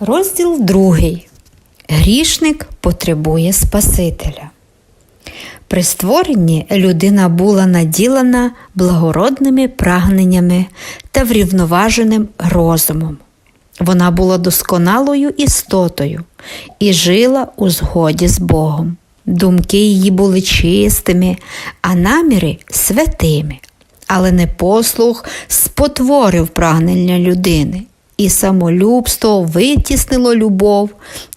Розділ другий. Грішник потребує Спасителя. При створенні людина була наділена благородними прагненнями та врівноваженим розумом. Вона була досконалою істотою і жила у згоді з Богом. Думки її були чистими, а наміри святими. Але непослух спотворив прагнення людини, і самолюбство витіснило любов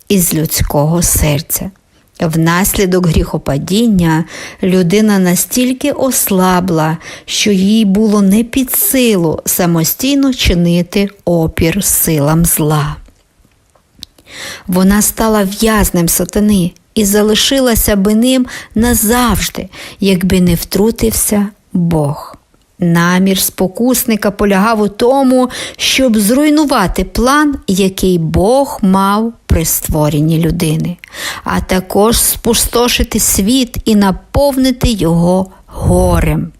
із людського серця. Внаслідок гріхопадіння людина настільки ослабла, що їй було не під силу самостійно чинити опір силам зла. Вона стала в'язнем сатани і залишилася би ним назавжди, якби не втрутився Бог. Намір спокусника полягав у тому, щоб зруйнувати план, який Бог мав при створенні людини, а також спустошити світ і наповнити його горем.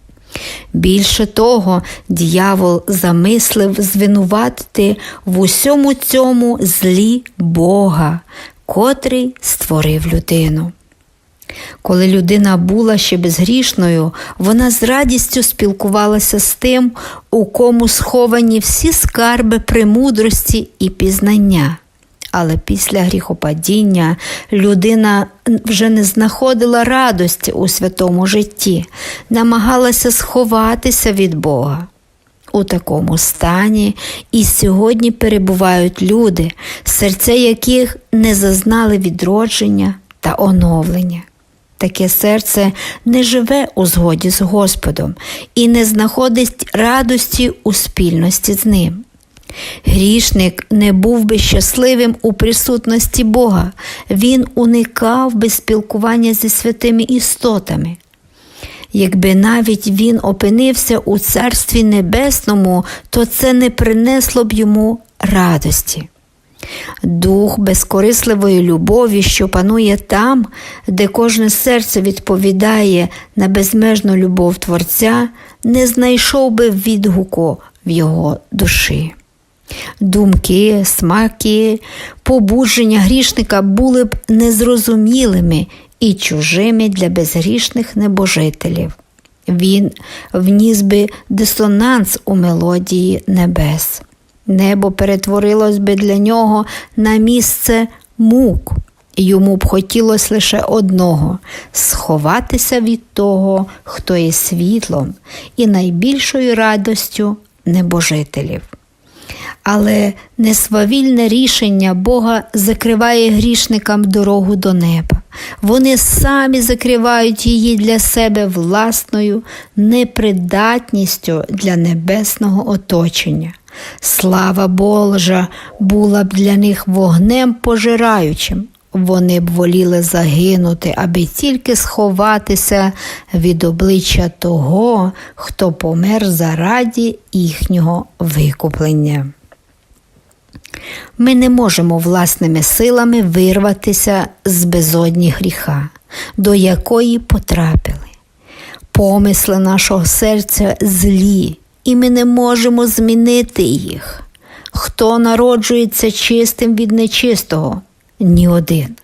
Більше того, дьявол замислив звинуватити в усьому цьому злі Бога, котрий створив людину. Коли людина була ще безгрішною, вона з радістю спілкувалася з тим, у кому сховані всі скарби премудрості і пізнання. Але після гріхопадіння людина вже не знаходила радості у святому житті, намагалася сховатися від Бога. У такому стані і сьогодні перебувають люди, серця яких не зазнали відродження та оновлення. Таке серце не живе у згоді з Господом і не знаходить радості у спільності з ним. Грішник не був би щасливим у присутності Бога, він уникав би спілкування зі святими істотами. Якби навіть він опинився у Царстві Небесному, то це не принесло б йому радості. Дух безкорисливої любові, що панує там, де кожне серце відповідає на безмежну любов Творця, не знайшов би відгуку в його душі. Думки, смаки, побудження грішника були б незрозумілими і чужими для безгрішних небожителів. Він вніс би дисонанс у мелодії небес. Небо перетворилось би для нього на місце мук. Йому б хотілося лише одного сховатися від того, хто є світлом і найбільшою радостю небожителів. Але несвавільне рішення Бога закриває грішникам дорогу до неба. Вони самі закривають її для себе власною непридатністю для небесного оточення. Слава Божа була б для них вогнем пожираючим. Вони б воліли загинути, аби тільки сховатися від обличчя того, хто помер зараді їхнього викуплення. Ми не можемо власними силами вирватися з безодні гріха, до якої потрапили. Помисли нашого серця злі, і ми не можемо змінити їх. Хто народжується чистим від нечистого? Ні один.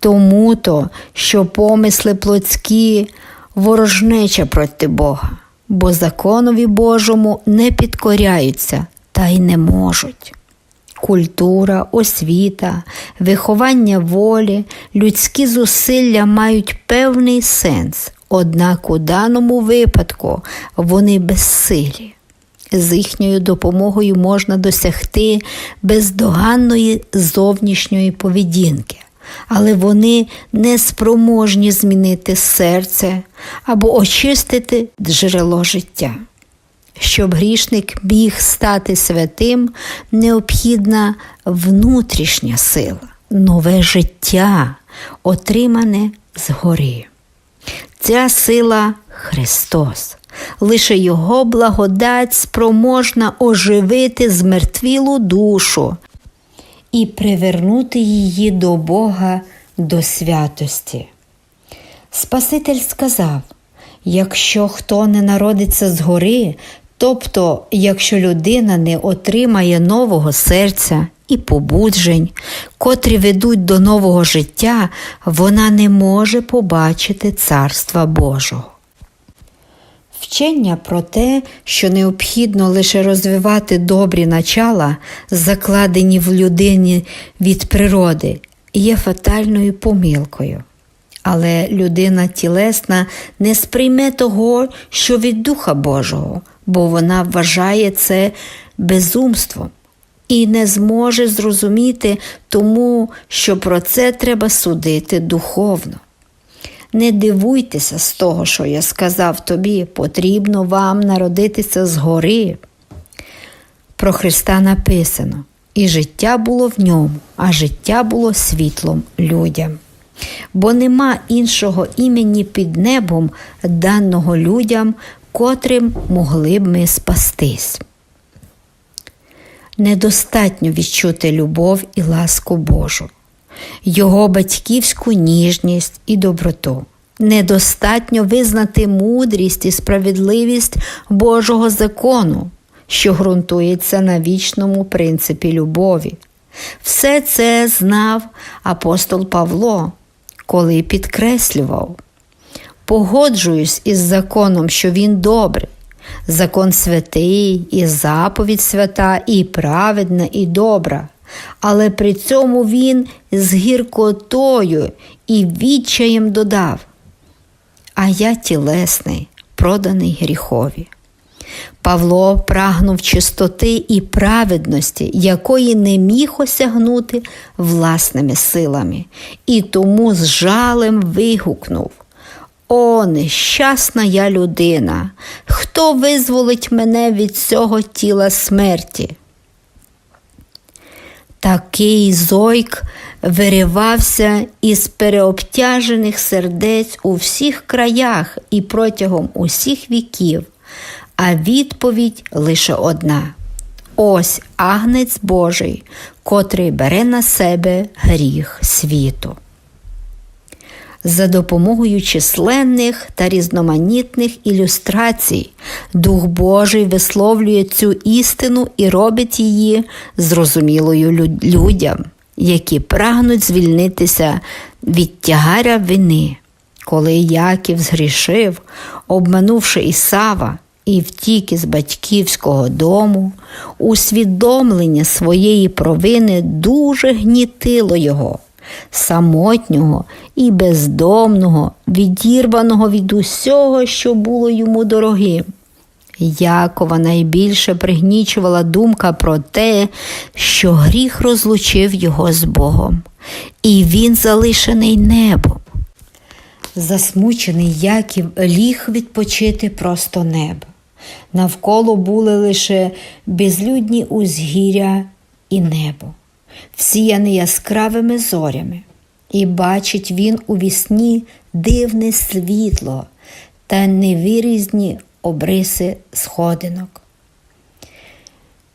Тому то, що помисли плотські ворожнеча проти Бога, бо законові Божому не підкоряються та й не можуть. Культура, освіта, виховання волі, людські зусилля мають певний сенс, однак у даному випадку вони безсилі. З їхньою допомогою можна досягти бездоганної зовнішньої поведінки, але вони не спроможні змінити серце або очистити джерело життя. Щоб грішник міг стати святим, необхідна внутрішня сила, нове життя, отримане згори. Ця сила Христос. Лише Його благодать спроможна оживити змертвілу душу і привернути її до Бога до святості. Спаситель сказав: якщо хто не народиться згори, тобто, якщо людина не отримає нового серця і побуджень, котрі ведуть до нового життя, вона не може побачити Царства Божого. Вчення про те, що необхідно лише розвивати добрі начала, закладені в людині від природи, є фатальною помилкою. Але людина тілесна не сприйме того, що від Духа Божого, бо вона вважає це безумством і не зможе зрозуміти тому, що про це треба судити духовно. Не дивуйтеся з того, що я сказав тобі, потрібно вам народитися згори. Про Христа написано, і життя було в ньому, а життя було світлом людям. Бо нема іншого імені під небом, даного людям, котрим могли б ми спастись. Недостатньо відчути любов і ласку Божу, Його батьківську ніжність і доброту. Недостатньо визнати мудрість і справедливість Божого закону, що ґрунтується на вічному принципі любові. Все це знав апостол Павло, коли підкреслював. Погоджуюсь із законом, що він добрий, закон святий, і заповідь свята, і праведна, і добра. Але при цьому він з гіркотою і відчаєм додав. А я тілесний, проданий гріхові. Павло прагнув чистоти і праведності, якої не міг осягнути власними силами, і тому з жалем вигукнув: О, нещасна я людина! Хто визволить мене від цього тіла смерті? Такий зойк виривався із переобтяжених сердець у всіх краях і протягом усіх віків, а відповідь лише одна: ось агнець Божий, котрий бере на себе гріх світу. За допомогою численних та різноманітних ілюстрацій Дух Божий висловлює цю істину і робить її зрозумілою людям, які прагнуть звільнитися від тягаря вини. Коли Яків згрішив, обманувши Ісава і втік із батьківського дому, усвідомлення своєї провини дуже гнітило його самотнього і бездомного, відірваного від усього, що було йому дорогим. Якова найбільше пригнічувала думка про те, що гріх розлучив його з Богом, і він залишений небом. Засмучений Яків ліг відпочити просто небо. Навколо були лише безлюдні узгір'я і небо всіяний яскравими зорями, і бачить він у вісні дивне світло та невирізні обриси сходинок,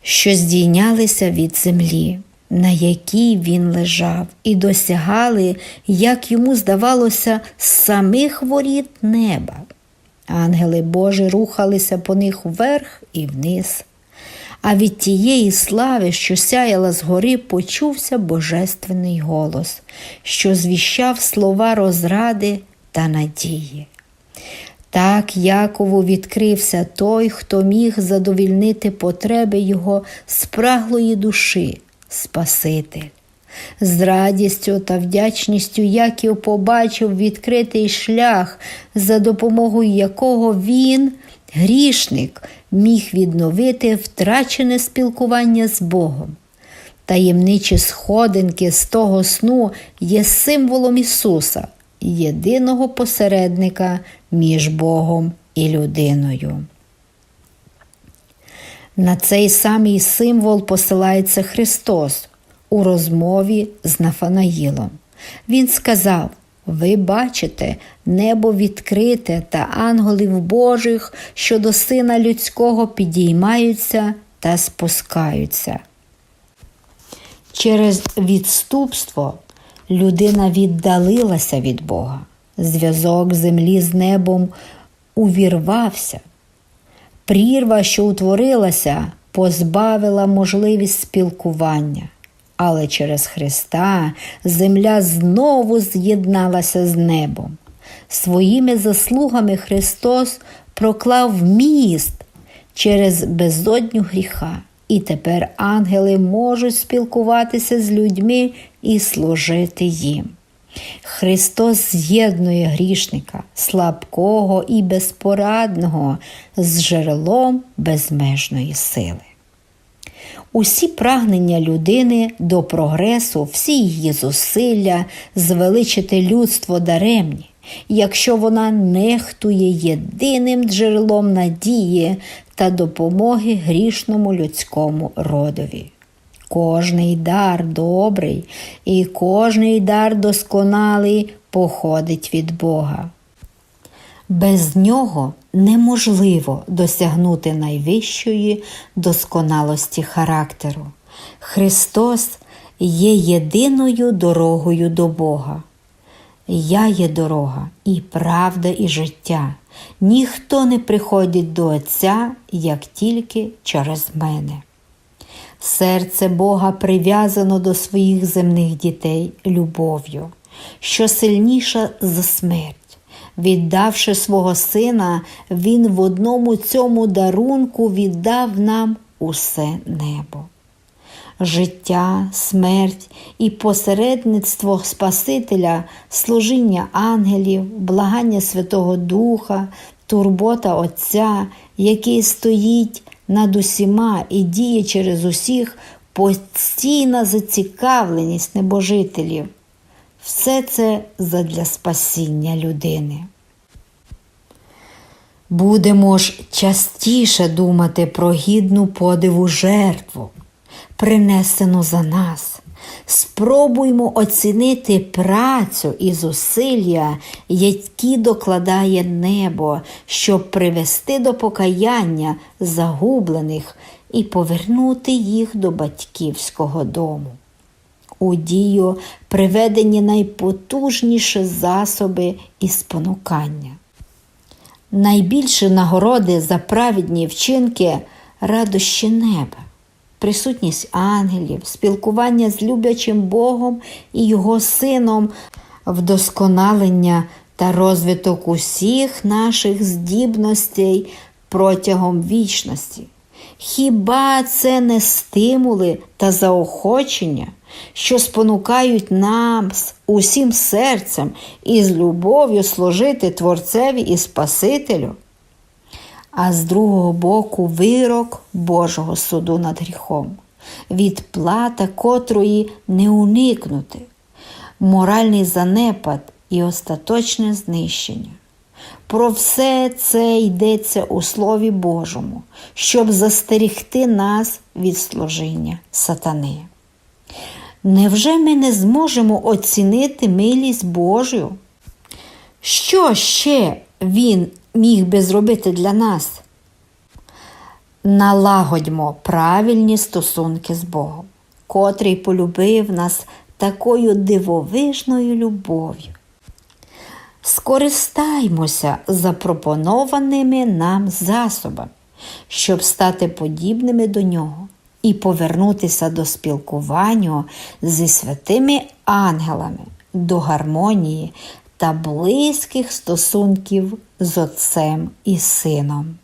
що здійнялися від землі, на якій він лежав, і досягали, як йому здавалося, самих воріт неба. Ангели Божі рухалися по них вверх і вниз а від тієї слави, що сяяла згори, почувся божественний голос, що звіщав слова розради та надії. Так Якову відкрився той, хто міг задовільнити потреби його спраглої душі, Спаситель. З радістю та вдячністю Яків побачив відкритий шлях, за допомогою якого він грішник міг відновити втрачене спілкування з Богом. Таємничі сходинки з того сну є символом Ісуса, єдиного посередника між Богом і людиною. На цей самий символ посилається Христос у розмові з Нафанаїлом. Він сказав: ви бачите небо відкрите та ангелів Божих, що до Сина Людського підіймаються та спускаються. Через відступство людина віддалилася від Бога. Зв'язок землі з небом увірвався. Прірва, що утворилася, позбавила можливість спілкування. Але через Христа земля знову з'єдналася з небом. Своїми заслугами Христос проклав міст через безодню гріха, і тепер ангели можуть спілкуватися з людьми і служити їм. Христос з'єднує грішника, слабкого і безпорадного з джерелом безмежної сили. Усі прагнення людини до прогресу, всі її зусилля звеличити людство даремні, якщо вона нехтує єдиним джерелом надії та допомоги грішному людському родові. Кожний дар добрий і кожний дар досконалий походить від Бога. Без нього неможливо досягнути найвищої досконалості характеру. Христос є єдиною дорогою до Бога. Я є дорога і правда, і життя. Ніхто не приходить до Отця, як тільки через мене. Серце Бога прив'язано до своїх земних дітей любов'ю, що сильніша за смерть. Віддавши свого сина, Він в одному цьому дарунку віддав нам усе небо. Життя, смерть і посередництво Спасителя, служіння ангелів, благання Святого Духа, турбота Отця, який стоїть над усіма і діє через усіх, постійна зацікавленість небожителів. Все це задля спасіння людини. Будемо ж частіше думати про гідну подиву жертву, принесену за нас. Спробуймо оцінити працю і зусилля, які докладає небо, щоб привести до покаяння загублених і повернути їх до батьківського дому. У дію приведені найпотужніші засоби і спонукання. Найбільші нагороди за праведні вчинки радощі неба, присутність ангелів, спілкування з люблячим Богом і Його Сином, вдосконалення та розвиток усіх наших здібностей протягом вічності. Хіба це не стимули та заохочення, що спонукають нас усім серцем і з любов'ю служити Творцеві і Спасителю? А з другого боку вирок Божого суду над гріхом, відплата котрої не уникнути, моральний занепад і остаточне знищення. Про все це йдеться у Слові Божому, щоб застерігти нас від служіння сатани. Невже ми не зможемо оцінити милість Божу? Що ще Він міг би зробити для нас? Налагодьмо правильні стосунки з Богом, котрий полюбив нас такою дивовижною любов'ю. Скористаймося запропонованими нам засобами, щоб стати подібними до нього і повернутися до спілкування зі святими ангелами, до гармонії та близьких стосунків з Отцем і Сином.